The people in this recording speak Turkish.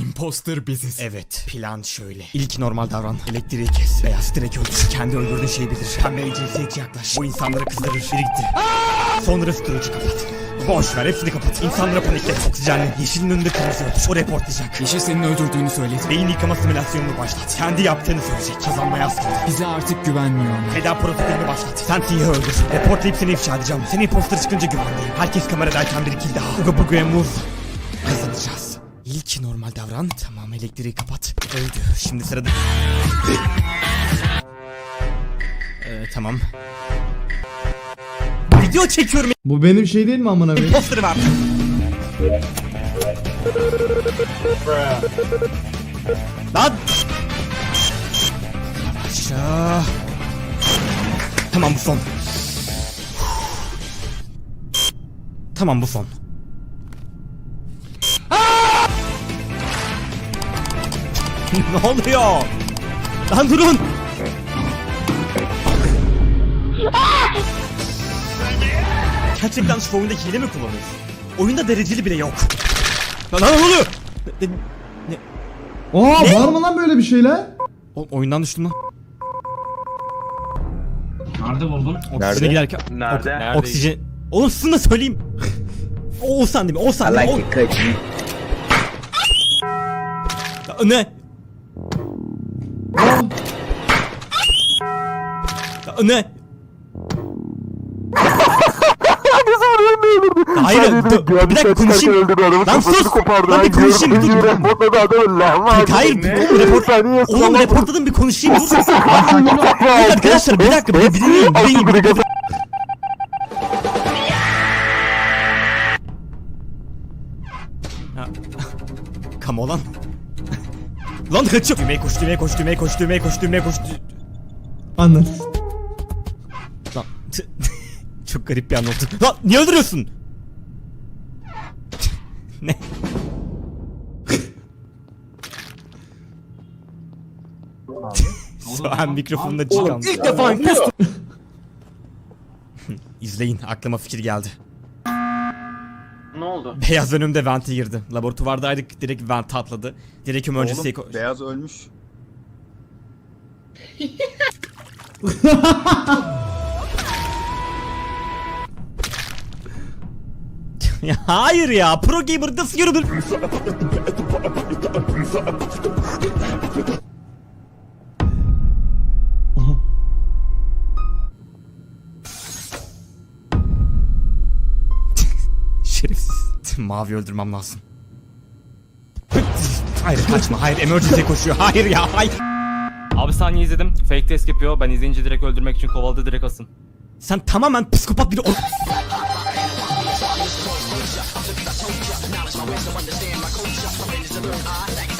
Imposter biziz. Evet plan şöyle. İlk normal davran. Elektriği kes. Beyaz direkt öldür. Kendi öldürdüğün şeyi bilir. Pembeye cinsiyetçi yaklaş. Bu insanları kızdırır. Biri gitti. Sonra storage'ı kapat. Boş ver hepsini kapat. İnsanlara paniklet. Oksijenli. Yeşilin önünde kırmızı öldür. O reportlayacak. Yeşil senin öldürdüğünü söyledi. Beyin yıkama simülasyonunu başlat. Kendi yaptığını söyleyecek. Kazanmaya az kaldı. Bize artık güvenmiyor. Feda protokolünü başlat. Sen Siyah'ı öldür. Reportlayıp seni ifşa edeceğim. Seni imposter çıkınca güvendeyim. Herkes kameradayken bir kill daha. Uga buga'ya move. Kazanacağız. İlk normal davran. Tamam elektriği kapat. Öldü. Şimdi sırada... ee, tamam. Video çekiyorum. Bu benim şey değil mi amına koyayım? Imposter var. Lan! Yavaşça. Tamam bu son. Tamam bu son. ne oluyor? Lan durun. Gerçekten şu oyunda hile mi kullanıyorsun? Oyunda dereceli bile yok. Lan lan ne oluyor? Ne- ne- Aa var mı lan böyle bir şeyler? Oğlum oyundan düştüm lan. Nerede buldun? Oksijene giderken. Nerede? Ok- oksijen. Oğlum sizin de söyleyeyim. O Oğuzhan değil mi? Oğuzhan değil mi? O- Ya, Ne? Ya, Ne? Hayır, dur, bir dakika konuşayım. Lan sus! Lan bir konuşayım, dur. Hayır, hayır, oğlum report... Oğlum reportladım bir konuşayım, dur. Dur arkadaşlar, bir dakika, bir bir dinleyin, bir dinleyin. bir- Ya, Come on lan. Lan kaçıyor. Düğmeye koş, düğmeye koş, düğmeye koş, düğmeye koş, düğmeye koş. Anladım. Çok garip bir an oldu. Lan niye öldürüyorsun? ne? Soğan mikrofonda çıkan. İlk defa. İzleyin aklıma fikir geldi. Ne oldu? Beyaz önümde vente girdi. Laboratuvardaydık direkt vente atladı. Direkt emergency'ye ko- Oğlum beyaz ölmüş. Ya hayır ya pro gamer nasıl görünür? Şerefsiz. Mavi öldürmem lazım. Hayır kaçma hayır emergency'ye koşuyor. Hayır ya hayır. Abi saniye izledim. Fake test yapıyor. Ben izleyince direkt öldürmek için kovaladı direkt asın. Sen tamamen psikopat biri ol... to understand my culture. My friends to learn. I